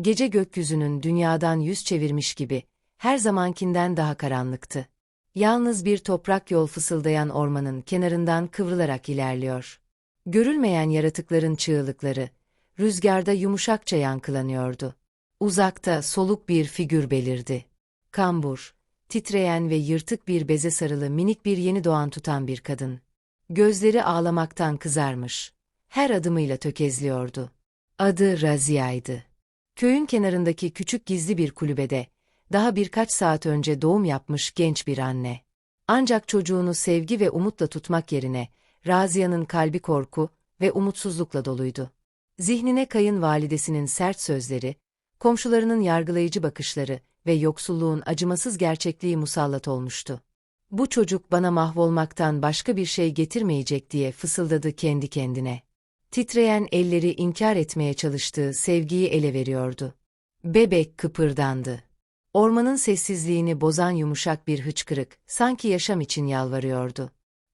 Gece gökyüzünün dünyadan yüz çevirmiş gibi, her zamankinden daha karanlıktı. Yalnız bir toprak yol fısıldayan ormanın kenarından kıvrılarak ilerliyor. Görülmeyen yaratıkların çığlıkları, rüzgarda yumuşakça yankılanıyordu. Uzakta soluk bir figür belirdi. Kambur, titreyen ve yırtık bir beze sarılı minik bir yeni doğan tutan bir kadın. Gözleri ağlamaktan kızarmış. Her adımıyla tökezliyordu. Adı Razia'ydı. Köyün kenarındaki küçük gizli bir kulübede, daha birkaç saat önce doğum yapmış genç bir anne. Ancak çocuğunu sevgi ve umutla tutmak yerine, Razia'nın kalbi korku ve umutsuzlukla doluydu. Zihnine kayınvalidesinin sert sözleri, komşularının yargılayıcı bakışları ve yoksulluğun acımasız gerçekliği musallat olmuştu. Bu çocuk bana mahvolmaktan başka bir şey getirmeyecek diye fısıldadı kendi kendine. Titreyen elleri inkar etmeye çalıştığı sevgiyi ele veriyordu. Bebek kıpırdandı. Ormanın sessizliğini bozan yumuşak bir hıçkırık, sanki yaşam için yalvarıyordu.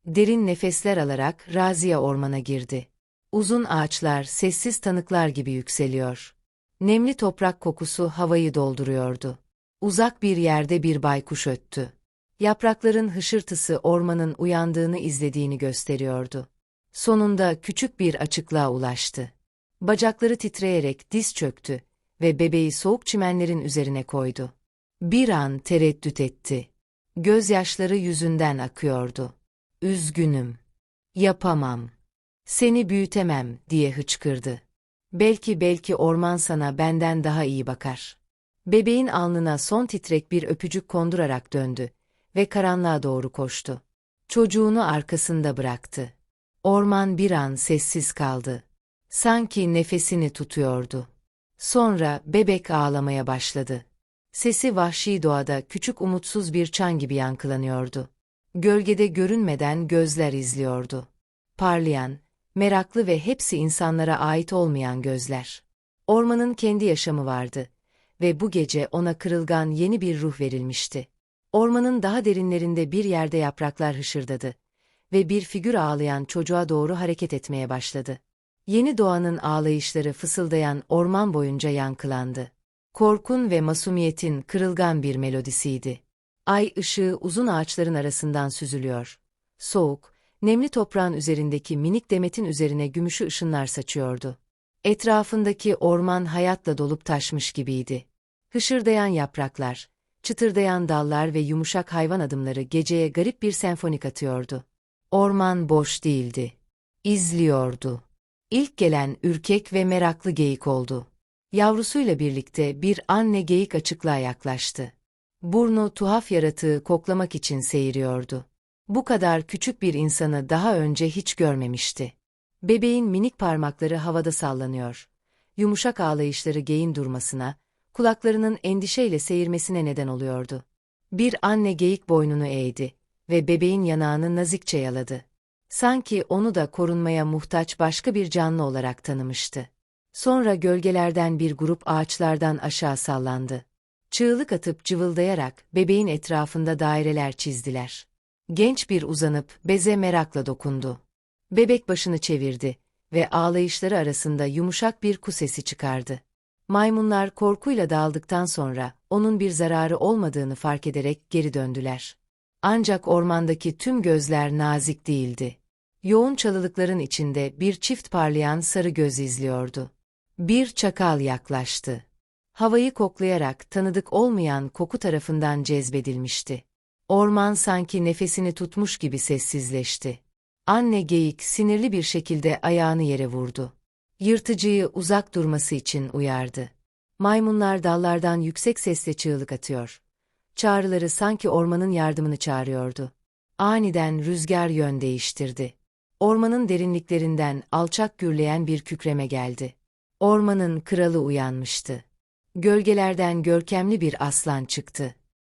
Derin nefesler alarak Razia ormana girdi. Uzun ağaçlar sessiz tanıklar gibi yükseliyor. Nemli toprak kokusu havayı dolduruyordu. Uzak bir yerde bir baykuş öttü. Yaprakların hışırtısı ormanın uyandığını izlediğini gösteriyordu. Sonunda küçük bir açıklığa ulaştı. Bacakları titreyerek diz çöktü ve bebeği soğuk çimenlerin üzerine koydu. Bir an tereddüt etti. Gözyaşları yüzünden akıyordu. Üzgünüm. Yapamam. Seni büyütemem diye hıçkırdı. Belki belki orman sana benden daha iyi bakar. Bebeğin alnına son titrek bir öpücük kondurarak döndü ve karanlığa doğru koştu. Çocuğunu arkasında bıraktı. Orman bir an sessiz kaldı. Sanki nefesini tutuyordu. Sonra bebek ağlamaya başladı. Sesi vahşi doğada küçük umutsuz bir çan gibi yankılanıyordu. Gölgede görünmeden gözler izliyordu. Parlayan, meraklı ve hepsi insanlara ait olmayan gözler. Ormanın kendi yaşamı vardı ve bu gece ona kırılgan yeni bir ruh verilmişti. Ormanın daha derinlerinde bir yerde yapraklar hışırdadı ve bir figür ağlayan çocuğa doğru hareket etmeye başladı. Yeni doğanın ağlayışları fısıldayan orman boyunca yankılandı. Korkun ve masumiyetin kırılgan bir melodisiydi. Ay ışığı uzun ağaçların arasından süzülüyor. Soğuk, nemli toprağın üzerindeki minik demetin üzerine gümüşü ışınlar saçıyordu. Etrafındaki orman hayatla dolup taşmış gibiydi. Hışırdayan yapraklar, çıtırdayan dallar ve yumuşak hayvan adımları geceye garip bir senfonik atıyordu. Orman boş değildi. İzliyordu. İlk gelen ürkek ve meraklı geyik oldu. Yavrusuyla birlikte bir anne geyik açıklığa yaklaştı. Burnu tuhaf yaratığı koklamak için seyiriyordu. Bu kadar küçük bir insanı daha önce hiç görmemişti. Bebeğin minik parmakları havada sallanıyor. Yumuşak ağlayışları geyin durmasına, kulaklarının endişeyle seyirmesine neden oluyordu. Bir anne geyik boynunu eğdi ve bebeğin yanağını nazikçe yaladı. Sanki onu da korunmaya muhtaç başka bir canlı olarak tanımıştı. Sonra gölgelerden bir grup ağaçlardan aşağı sallandı. Çığlık atıp cıvıldayarak bebeğin etrafında daireler çizdiler. Genç bir uzanıp beze merakla dokundu. Bebek başını çevirdi ve ağlayışları arasında yumuşak bir ku sesi çıkardı. Maymunlar korkuyla dağıldıktan sonra onun bir zararı olmadığını fark ederek geri döndüler. Ancak ormandaki tüm gözler nazik değildi. Yoğun çalılıkların içinde bir çift parlayan sarı göz izliyordu. Bir çakal yaklaştı. Havayı koklayarak tanıdık olmayan koku tarafından cezbedilmişti. Orman sanki nefesini tutmuş gibi sessizleşti. Anne geyik sinirli bir şekilde ayağını yere vurdu. Yırtıcıyı uzak durması için uyardı. Maymunlar dallardan yüksek sesle çığlık atıyor. Çağrıları sanki ormanın yardımını çağırıyordu. Aniden rüzgar yön değiştirdi. Ormanın derinliklerinden alçak gürleyen bir kükreme geldi. Ormanın kralı uyanmıştı. Gölgelerden görkemli bir aslan çıktı.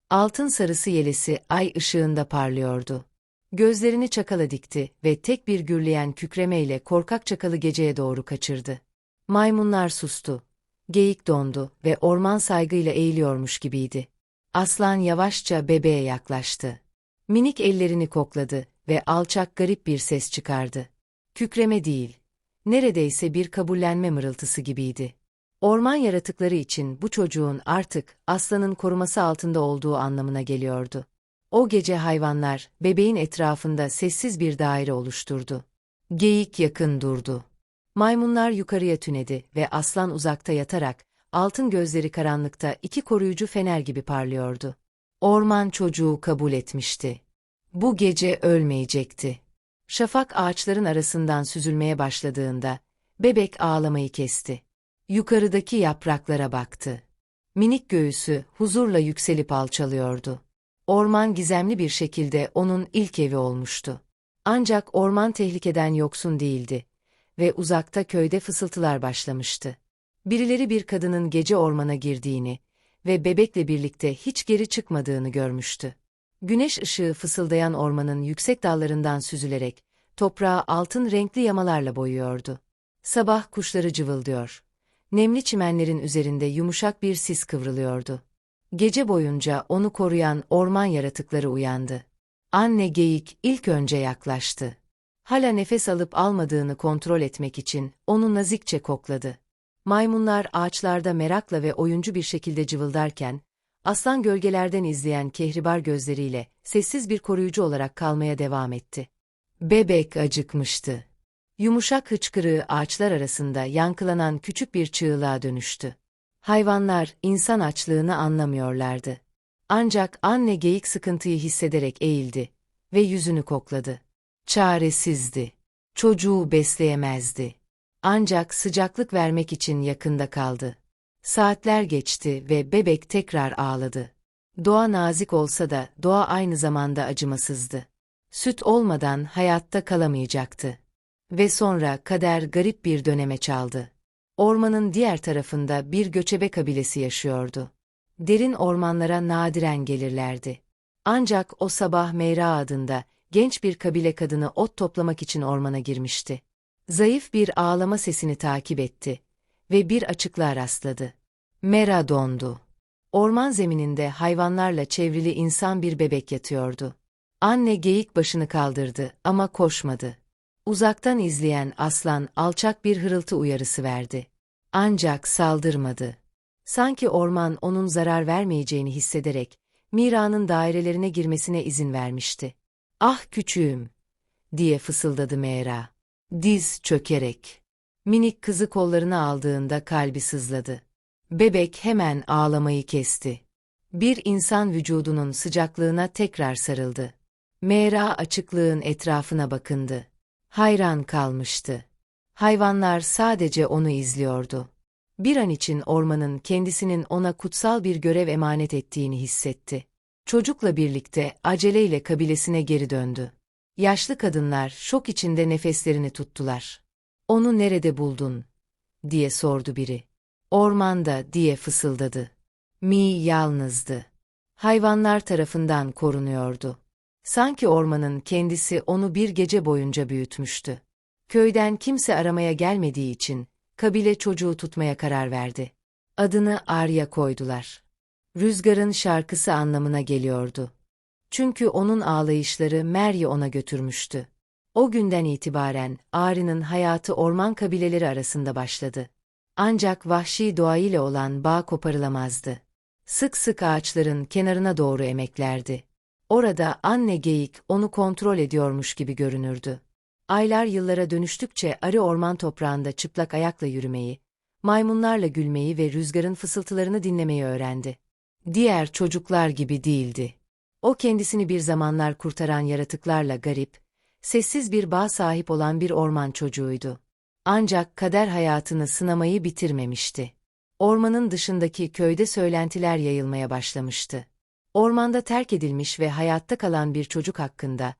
Altın sarısı yelesi ay ışığında parlıyordu. Gözlerini çakala dikti ve tek bir gürleyen kükremeyle korkak çakalı geceye doğru kaçırdı. Maymunlar sustu. Geyik dondu ve orman saygıyla eğiliyormuş gibiydi. Aslan yavaşça bebeğe yaklaştı. Minik ellerini kokladı ve alçak garip bir ses çıkardı. Kükreme değil, neredeyse bir kabullenme mırıltısı gibiydi. Orman yaratıkları için bu çocuğun artık aslanın koruması altında olduğu anlamına geliyordu. O gece hayvanlar bebeğin etrafında sessiz bir daire oluşturdu. Geyik yakın durdu. Maymunlar yukarıya tünedi ve aslan uzakta yatarak altın gözleri karanlıkta iki koruyucu fener gibi parlıyordu. Orman çocuğu kabul etmişti. Bu gece ölmeyecekti. Şafak ağaçların arasından süzülmeye başladığında bebek ağlamayı kesti. Yukarıdaki yapraklara baktı. Minik göğüsü huzurla yükselip alçalıyordu. Orman gizemli bir şekilde onun ilk evi olmuştu. Ancak orman tehlikeden yoksun değildi ve uzakta köyde fısıltılar başlamıştı. Birileri bir kadının gece ormana girdiğini ve bebekle birlikte hiç geri çıkmadığını görmüştü. Güneş ışığı fısıldayan ormanın yüksek dallarından süzülerek toprağı altın renkli yamalarla boyuyordu. Sabah kuşları cıvıldıyor. Nemli çimenlerin üzerinde yumuşak bir sis kıvrılıyordu. Gece boyunca onu koruyan orman yaratıkları uyandı. Anne geyik ilk önce yaklaştı. Hala nefes alıp almadığını kontrol etmek için onu nazikçe kokladı. Maymunlar ağaçlarda merakla ve oyuncu bir şekilde cıvıldarken, aslan gölgelerden izleyen kehribar gözleriyle sessiz bir koruyucu olarak kalmaya devam etti. Bebek acıkmıştı. Yumuşak hıçkırığı ağaçlar arasında yankılanan küçük bir çığlığa dönüştü. Hayvanlar insan açlığını anlamıyorlardı. Ancak anne geyik sıkıntıyı hissederek eğildi ve yüzünü kokladı. Çaresizdi. Çocuğu besleyemezdi. Ancak sıcaklık vermek için yakında kaldı. Saatler geçti ve bebek tekrar ağladı. Doğa nazik olsa da doğa aynı zamanda acımasızdı. Süt olmadan hayatta kalamayacaktı. Ve sonra kader garip bir döneme çaldı. Ormanın diğer tarafında bir göçebe kabilesi yaşıyordu. Derin ormanlara nadiren gelirlerdi. Ancak o sabah Meyra adında genç bir kabile kadını ot toplamak için ormana girmişti. Zayıf bir ağlama sesini takip etti ve bir açıklığa rastladı. Mera dondu. Orman zemininde hayvanlarla çevrili insan bir bebek yatıyordu. Anne geyik başını kaldırdı ama koşmadı. Uzaktan izleyen aslan alçak bir hırıltı uyarısı verdi. Ancak saldırmadı. Sanki orman onun zarar vermeyeceğini hissederek, Mira'nın dairelerine girmesine izin vermişti. Ah küçüğüm, diye fısıldadı Mera. Diz çökerek. Minik kızı kollarına aldığında kalbi sızladı. Bebek hemen ağlamayı kesti. Bir insan vücudunun sıcaklığına tekrar sarıldı. Mera açıklığın etrafına bakındı. Hayran kalmıştı. Hayvanlar sadece onu izliyordu. Bir an için ormanın kendisinin ona kutsal bir görev emanet ettiğini hissetti. Çocukla birlikte aceleyle kabilesine geri döndü. Yaşlı kadınlar şok içinde nefeslerini tuttular. Onu nerede buldun? diye sordu biri. Ormanda diye fısıldadı. Mi yalnızdı. Hayvanlar tarafından korunuyordu. Sanki ormanın kendisi onu bir gece boyunca büyütmüştü. Köyden kimse aramaya gelmediği için kabile çocuğu tutmaya karar verdi. Adını Arya koydular. Rüzgarın şarkısı anlamına geliyordu. Çünkü onun ağlayışları Mer'yi ona götürmüştü. O günden itibaren Arya'nın hayatı orman kabileleri arasında başladı. Ancak vahşi doğayla olan bağ koparılamazdı. Sık sık ağaçların kenarına doğru emeklerdi. Orada anne geyik onu kontrol ediyormuş gibi görünürdü. Aylar yıllara dönüştükçe arı orman toprağında çıplak ayakla yürümeyi, maymunlarla gülmeyi ve rüzgarın fısıltılarını dinlemeyi öğrendi. Diğer çocuklar gibi değildi. O kendisini bir zamanlar kurtaran yaratıklarla garip, sessiz bir bağ sahip olan bir orman çocuğuydu. Ancak kader hayatını sınamayı bitirmemişti. Ormanın dışındaki köyde söylentiler yayılmaya başlamıştı. Ormanda terk edilmiş ve hayatta kalan bir çocuk hakkında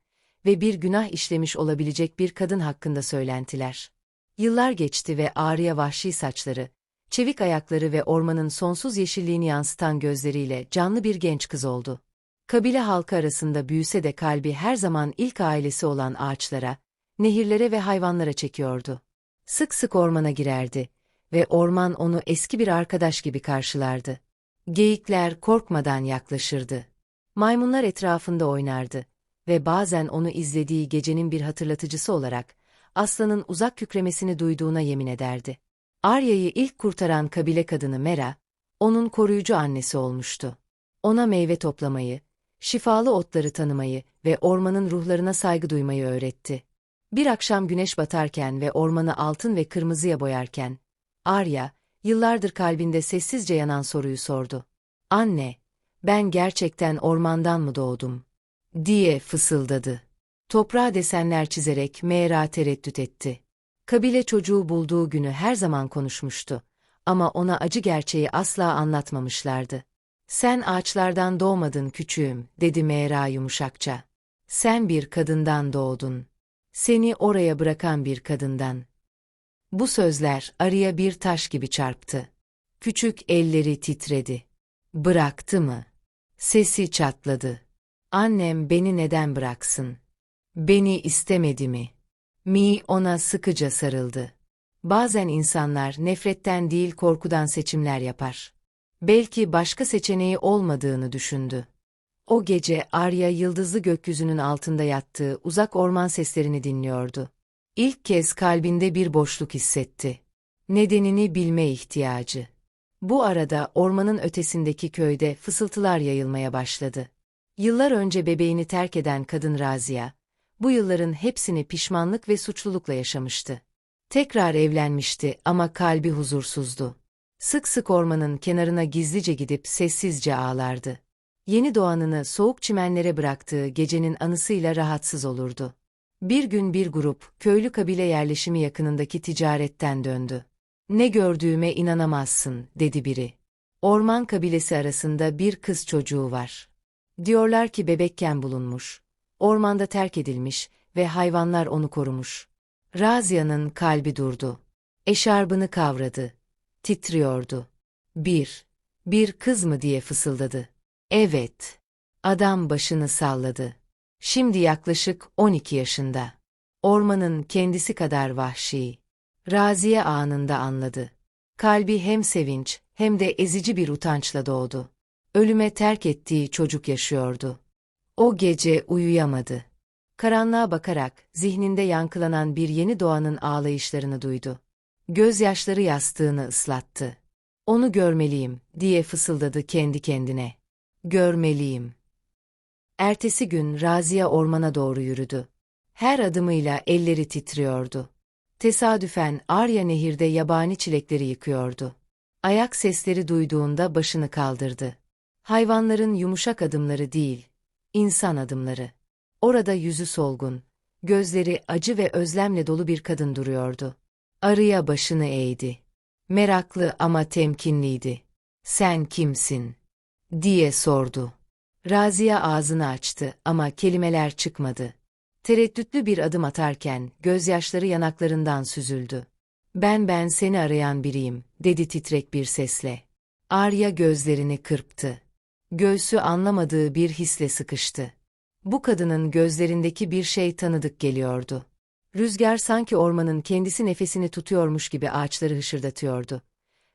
ve bir günah işlemiş olabilecek bir kadın hakkında söylentiler. Yıllar geçti ve ağrıya vahşi saçları, çevik ayakları ve ormanın sonsuz yeşilliğini yansıtan gözleriyle canlı bir genç kız oldu. Kabile halkı arasında büyüse de kalbi her zaman ilk ailesi olan ağaçlara, nehirlere ve hayvanlara çekiyordu. Sık sık ormana girerdi ve orman onu eski bir arkadaş gibi karşılardı. Geyikler korkmadan yaklaşırdı. Maymunlar etrafında oynardı ve bazen onu izlediği gecenin bir hatırlatıcısı olarak aslanın uzak kükremesini duyduğuna yemin ederdi. Arya'yı ilk kurtaran kabile kadını Mera, onun koruyucu annesi olmuştu. Ona meyve toplamayı, şifalı otları tanımayı ve ormanın ruhlarına saygı duymayı öğretti. Bir akşam güneş batarken ve ormanı altın ve kırmızıya boyarken, Arya, yıllardır kalbinde sessizce yanan soruyu sordu. Anne, ben gerçekten ormandan mı doğdum? diye fısıldadı. Toprağa desenler çizerek Meera tereddüt etti. Kabile çocuğu bulduğu günü her zaman konuşmuştu. Ama ona acı gerçeği asla anlatmamışlardı. Sen ağaçlardan doğmadın küçüğüm, dedi Meera yumuşakça. Sen bir kadından doğdun. Seni oraya bırakan bir kadından. Bu sözler arıya bir taş gibi çarptı. Küçük elleri titredi. Bıraktı mı? Sesi çatladı. Annem beni neden bıraksın? Beni istemedi mi? Mi ona sıkıca sarıldı. Bazen insanlar nefretten değil korkudan seçimler yapar. Belki başka seçeneği olmadığını düşündü. O gece Arya yıldızlı gökyüzünün altında yattığı uzak orman seslerini dinliyordu. İlk kez kalbinde bir boşluk hissetti. Nedenini bilme ihtiyacı. Bu arada ormanın ötesindeki köyde fısıltılar yayılmaya başladı. Yıllar önce bebeğini terk eden kadın Razia, bu yılların hepsini pişmanlık ve suçlulukla yaşamıştı. Tekrar evlenmişti ama kalbi huzursuzdu. Sık sık ormanın kenarına gizlice gidip sessizce ağlardı. Yeni doğanını soğuk çimenlere bıraktığı gecenin anısıyla rahatsız olurdu. Bir gün bir grup, köylü kabile yerleşimi yakınındaki ticaretten döndü. Ne gördüğüme inanamazsın, dedi biri. Orman kabilesi arasında bir kız çocuğu var. Diyorlar ki bebekken bulunmuş. Ormanda terk edilmiş ve hayvanlar onu korumuş. Razia'nın kalbi durdu. Eşarbını kavradı. Titriyordu. Bir, bir kız mı diye fısıldadı. Evet. Adam başını salladı. Şimdi yaklaşık 12 yaşında. Ormanın kendisi kadar vahşi. Raziye anında anladı. Kalbi hem sevinç hem de ezici bir utançla doğdu. Ölüme terk ettiği çocuk yaşıyordu. O gece uyuyamadı. Karanlığa bakarak zihninde yankılanan bir yeni doğanın ağlayışlarını duydu. Gözyaşları yastığını ıslattı. Onu görmeliyim diye fısıldadı kendi kendine. Görmeliyim. Ertesi gün Raziye ormana doğru yürüdü. Her adımıyla elleri titriyordu. Tesadüfen Arya nehirde yabani çilekleri yıkıyordu. Ayak sesleri duyduğunda başını kaldırdı. Hayvanların yumuşak adımları değil, insan adımları. Orada yüzü solgun, gözleri acı ve özlemle dolu bir kadın duruyordu. Arıya başını eğdi. Meraklı ama temkinliydi. Sen kimsin? diye sordu. Razia ağzını açtı ama kelimeler çıkmadı. Tereddütlü bir adım atarken gözyaşları yanaklarından süzüldü. Ben ben seni arayan biriyim, dedi titrek bir sesle. Arya gözlerini kırptı. Göğsü anlamadığı bir hisle sıkıştı. Bu kadının gözlerindeki bir şey tanıdık geliyordu. Rüzgar sanki ormanın kendisi nefesini tutuyormuş gibi ağaçları hışırdatıyordu.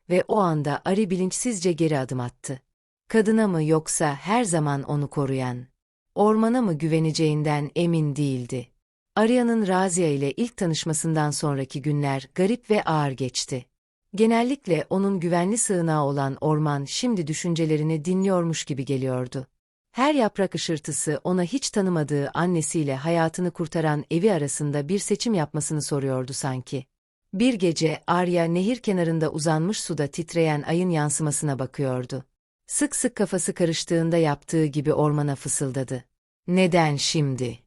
Ve o anda Ari bilinçsizce geri adım attı. Kadına mı yoksa her zaman onu koruyan, ormana mı güveneceğinden emin değildi. Arya'nın Razia ile ilk tanışmasından sonraki günler garip ve ağır geçti. Genellikle onun güvenli sığınağı olan orman şimdi düşüncelerini dinliyormuş gibi geliyordu. Her yaprak ışırtısı ona hiç tanımadığı annesiyle hayatını kurtaran evi arasında bir seçim yapmasını soruyordu sanki. Bir gece Arya nehir kenarında uzanmış suda titreyen ayın yansımasına bakıyordu. Sık sık kafası karıştığında yaptığı gibi ormana fısıldadı. Neden şimdi?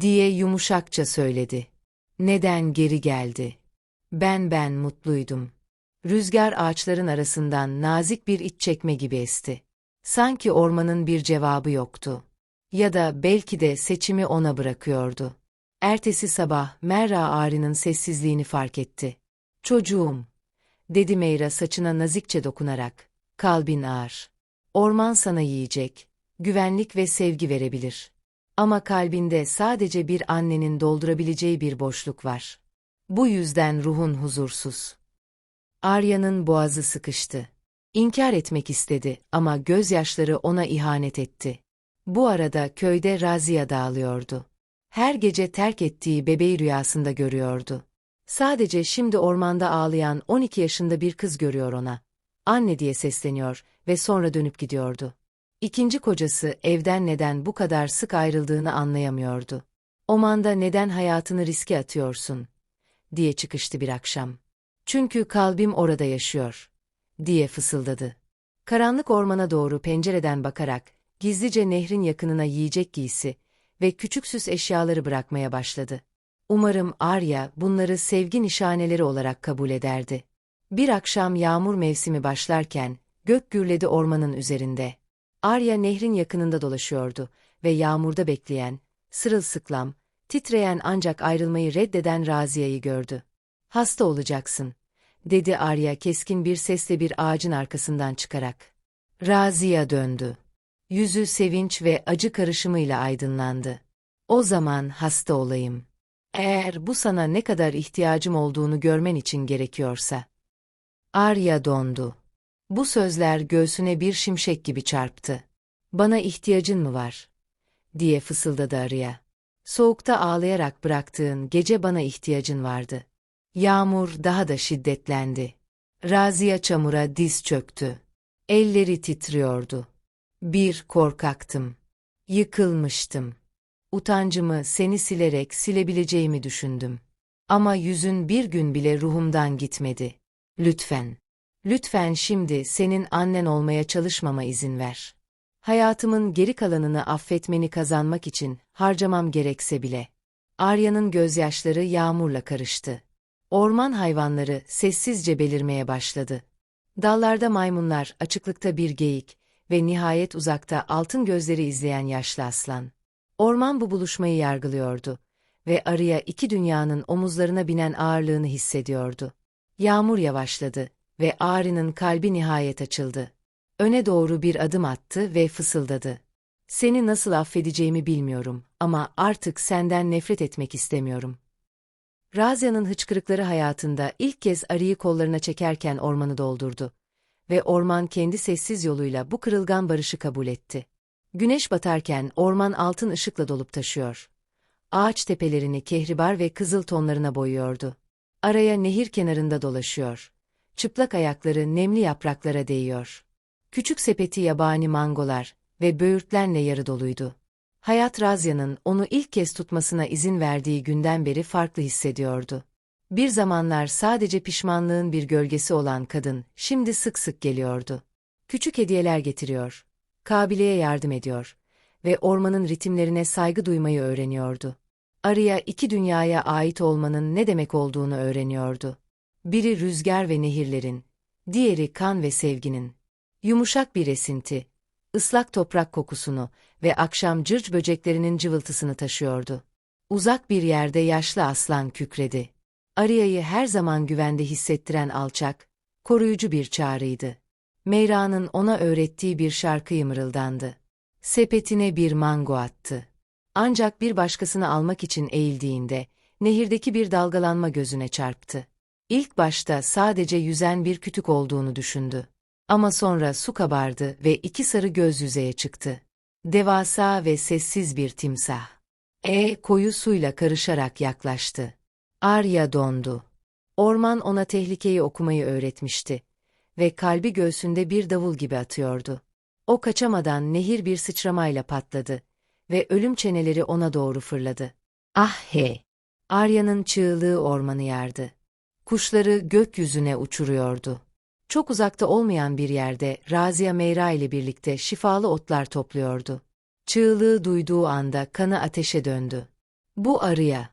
diye yumuşakça söyledi. Neden geri geldi? Ben ben mutluydum. Rüzgar ağaçların arasından nazik bir iç çekme gibi esti. Sanki ormanın bir cevabı yoktu. Ya da belki de seçimi ona bırakıyordu. Ertesi sabah Merra Ağrı'nın sessizliğini fark etti. Çocuğum, dedi Meyra saçına nazikçe dokunarak. Kalbin ağır. Orman sana yiyecek, güvenlik ve sevgi verebilir. Ama kalbinde sadece bir annenin doldurabileceği bir boşluk var. Bu yüzden ruhun huzursuz. Arya'nın boğazı sıkıştı. İnkar etmek istedi ama gözyaşları ona ihanet etti. Bu arada köyde Razia dağılıyordu. Her gece terk ettiği bebeği rüyasında görüyordu. Sadece şimdi ormanda ağlayan 12 yaşında bir kız görüyor ona. Anne diye sesleniyor ve sonra dönüp gidiyordu. İkinci kocası evden neden bu kadar sık ayrıldığını anlayamıyordu. Oman'da neden hayatını riske atıyorsun? diye çıkıştı bir akşam. Çünkü kalbim orada yaşıyor, diye fısıldadı. Karanlık ormana doğru pencereden bakarak, gizlice nehrin yakınına yiyecek giysi ve küçük süs eşyaları bırakmaya başladı. Umarım Arya bunları sevgi nişaneleri olarak kabul ederdi. Bir akşam yağmur mevsimi başlarken, gök gürledi ormanın üzerinde. Arya nehrin yakınında dolaşıyordu ve yağmurda bekleyen, sırılsıklam, titreyen ancak ayrılmayı reddeden Razia'yı gördü. Hasta olacaksın, dedi Arya keskin bir sesle bir ağacın arkasından çıkarak. Razia döndü. Yüzü sevinç ve acı karışımıyla aydınlandı. O zaman hasta olayım. Eğer bu sana ne kadar ihtiyacım olduğunu görmen için gerekiyorsa. Arya dondu. Bu sözler göğsüne bir şimşek gibi çarptı. Bana ihtiyacın mı var? diye fısıldadı Arya. Soğukta ağlayarak bıraktığın gece bana ihtiyacın vardı. Yağmur daha da şiddetlendi. Razia çamura diz çöktü. Elleri titriyordu. Bir korkaktım. Yıkılmıştım. Utancımı seni silerek silebileceğimi düşündüm. Ama yüzün bir gün bile ruhumdan gitmedi. Lütfen. Lütfen şimdi senin annen olmaya çalışmama izin ver. Hayatımın geri kalanını affetmeni kazanmak için harcamam gerekse bile. Arya'nın gözyaşları yağmurla karıştı. Orman hayvanları sessizce belirmeye başladı. Dallarda maymunlar, açıklıkta bir geyik ve nihayet uzakta altın gözleri izleyen yaşlı aslan. Orman bu buluşmayı yargılıyordu ve arıya iki dünyanın omuzlarına binen ağırlığını hissediyordu. Yağmur yavaşladı ve Ağrı'nın kalbi nihayet açıldı. Öne doğru bir adım attı ve fısıldadı. Seni nasıl affedeceğimi bilmiyorum ama artık senden nefret etmek istemiyorum. Razya'nın hıçkırıkları hayatında ilk kez arıyı kollarına çekerken ormanı doldurdu. Ve orman kendi sessiz yoluyla bu kırılgan barışı kabul etti. Güneş batarken orman altın ışıkla dolup taşıyor. Ağaç tepelerini kehribar ve kızıl tonlarına boyuyordu. Araya nehir kenarında dolaşıyor. Çıplak ayakları nemli yapraklara değiyor. Küçük sepeti yabani mangolar ve böğürtlenle yarı doluydu. Hayat Razya'nın onu ilk kez tutmasına izin verdiği günden beri farklı hissediyordu. Bir zamanlar sadece pişmanlığın bir gölgesi olan kadın, şimdi sık sık geliyordu. Küçük hediyeler getiriyor, Kabile'ye yardım ediyor ve ormanın ritimlerine saygı duymayı öğreniyordu. Arıya iki dünyaya ait olmanın ne demek olduğunu öğreniyordu. Biri rüzgar ve nehirlerin, diğeri kan ve sevginin. Yumuşak bir esinti, ıslak toprak kokusunu ve akşam cırç böceklerinin cıvıltısını taşıyordu. Uzak bir yerde yaşlı aslan kükredi. Ariya'yı her zaman güvende hissettiren alçak, koruyucu bir çağrıydı. Meyra'nın ona öğrettiği bir şarkıyı mırıldandı. Sepetine bir mango attı. Ancak bir başkasını almak için eğildiğinde, nehirdeki bir dalgalanma gözüne çarptı. İlk başta sadece yüzen bir kütük olduğunu düşündü. Ama sonra su kabardı ve iki sarı göz yüzeye çıktı. Devasa ve sessiz bir timsah. E koyu suyla karışarak yaklaştı. Arya dondu. Orman ona tehlikeyi okumayı öğretmişti ve kalbi göğsünde bir davul gibi atıyordu. O kaçamadan nehir bir sıçramayla patladı ve ölüm çeneleri ona doğru fırladı. Ah he! Arya'nın çığlığı ormanı yardı. Kuşları gökyüzüne uçuruyordu. Çok uzakta olmayan bir yerde Razia Meyra ile birlikte şifalı otlar topluyordu. Çığlığı duyduğu anda kanı ateşe döndü. Bu arıya,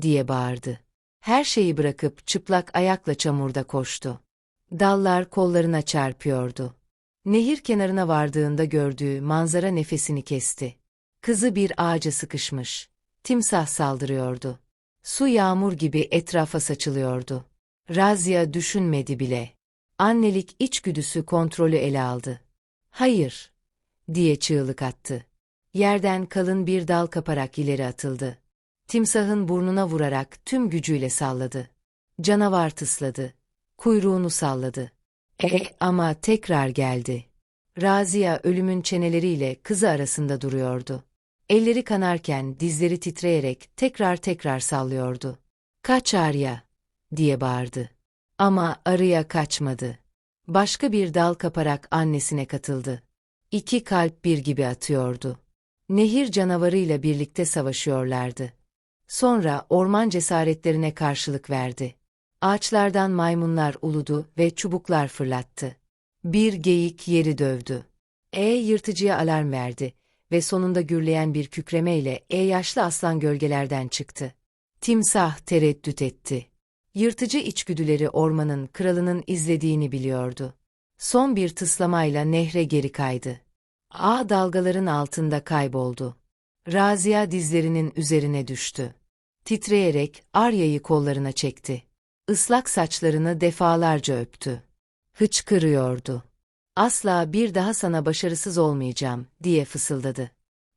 diye bağırdı. Her şeyi bırakıp çıplak ayakla çamurda koştu. Dallar kollarına çarpıyordu. Nehir kenarına vardığında gördüğü manzara nefesini kesti. Kızı bir ağaca sıkışmış. Timsah saldırıyordu. Su yağmur gibi etrafa saçılıyordu. Razia düşünmedi bile. Annelik içgüdüsü kontrolü ele aldı. Hayır, diye çığlık attı. Yerden kalın bir dal kaparak ileri atıldı. Timsahın burnuna vurarak tüm gücüyle salladı. Canavar tısladı. Kuyruğunu salladı. E ama tekrar geldi. Razia ölümün çeneleriyle kızı arasında duruyordu. Elleri kanarken dizleri titreyerek tekrar tekrar sallıyordu. Kaç Arya, diye bağırdı. Ama arıya kaçmadı. Başka bir dal kaparak annesine katıldı. İki kalp bir gibi atıyordu. Nehir canavarıyla birlikte savaşıyorlardı. Sonra orman cesaretlerine karşılık verdi. Ağaçlardan maymunlar uludu ve çubuklar fırlattı. Bir geyik yeri dövdü. E yırtıcıya alarm verdi ve sonunda gürleyen bir kükremeyle E yaşlı aslan gölgelerden çıktı. Timsah tereddüt etti. Yırtıcı içgüdüleri ormanın kralının izlediğini biliyordu. Son bir tıslamayla nehre geri kaydı. A dalgaların altında kayboldu. Razia dizlerinin üzerine düştü. Titreyerek Arya'yı kollarına çekti. Islak saçlarını defalarca öptü. Hıçkırıyordu. Asla bir daha sana başarısız olmayacağım, diye fısıldadı.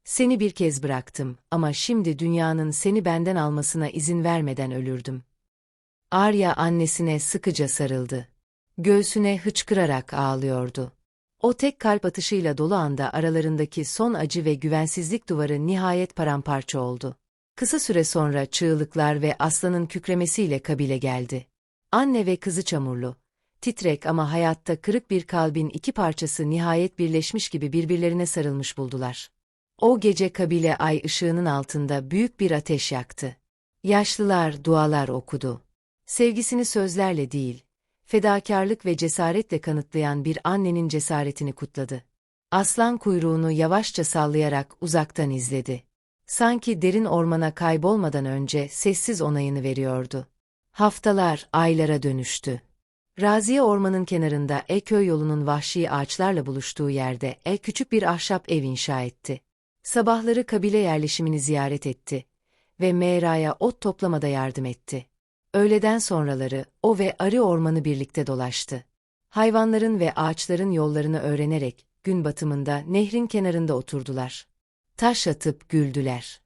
Seni bir kez bıraktım ama şimdi dünyanın seni benden almasına izin vermeden ölürdüm. Arya annesine sıkıca sarıldı. Göğsüne hıçkırarak ağlıyordu. O tek kalp atışıyla dolu anda aralarındaki son acı ve güvensizlik duvarı nihayet paramparça oldu. Kısa süre sonra çığlıklar ve aslanın kükremesiyle kabile geldi. Anne ve kızı çamurlu, titrek ama hayatta kırık bir kalbin iki parçası nihayet birleşmiş gibi birbirlerine sarılmış buldular. O gece kabile ay ışığının altında büyük bir ateş yaktı. Yaşlılar dualar okudu. Sevgisini sözlerle değil, fedakarlık ve cesaretle kanıtlayan bir annenin cesaretini kutladı. Aslan kuyruğunu yavaşça sallayarak uzaktan izledi. Sanki derin ormana kaybolmadan önce sessiz onayını veriyordu. Haftalar aylara dönüştü. Raziye ormanın kenarında E köy yolunun vahşi ağaçlarla buluştuğu yerde E küçük bir ahşap ev inşa etti. Sabahları kabile yerleşimini ziyaret etti ve Meyra'ya ot toplamada yardım etti. Öğleden sonraları o ve arı ormanı birlikte dolaştı. Hayvanların ve ağaçların yollarını öğrenerek gün batımında nehrin kenarında oturdular. Taş atıp güldüler.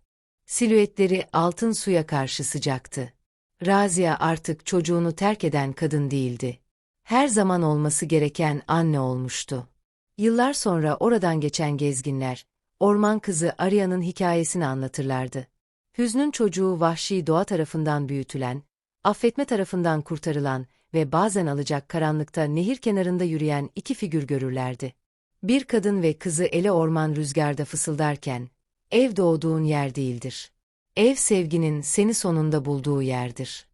Silüetleri altın suya karşı sıcaktı. Razia artık çocuğunu terk eden kadın değildi. Her zaman olması gereken anne olmuştu. Yıllar sonra oradan geçen gezginler, orman kızı Arya'nın hikayesini anlatırlardı. Hüznün çocuğu vahşi doğa tarafından büyütülen, affetme tarafından kurtarılan ve bazen alacak karanlıkta nehir kenarında yürüyen iki figür görürlerdi. Bir kadın ve kızı ele orman rüzgarda fısıldarken, ev doğduğun yer değildir. Ev sevginin seni sonunda bulduğu yerdir.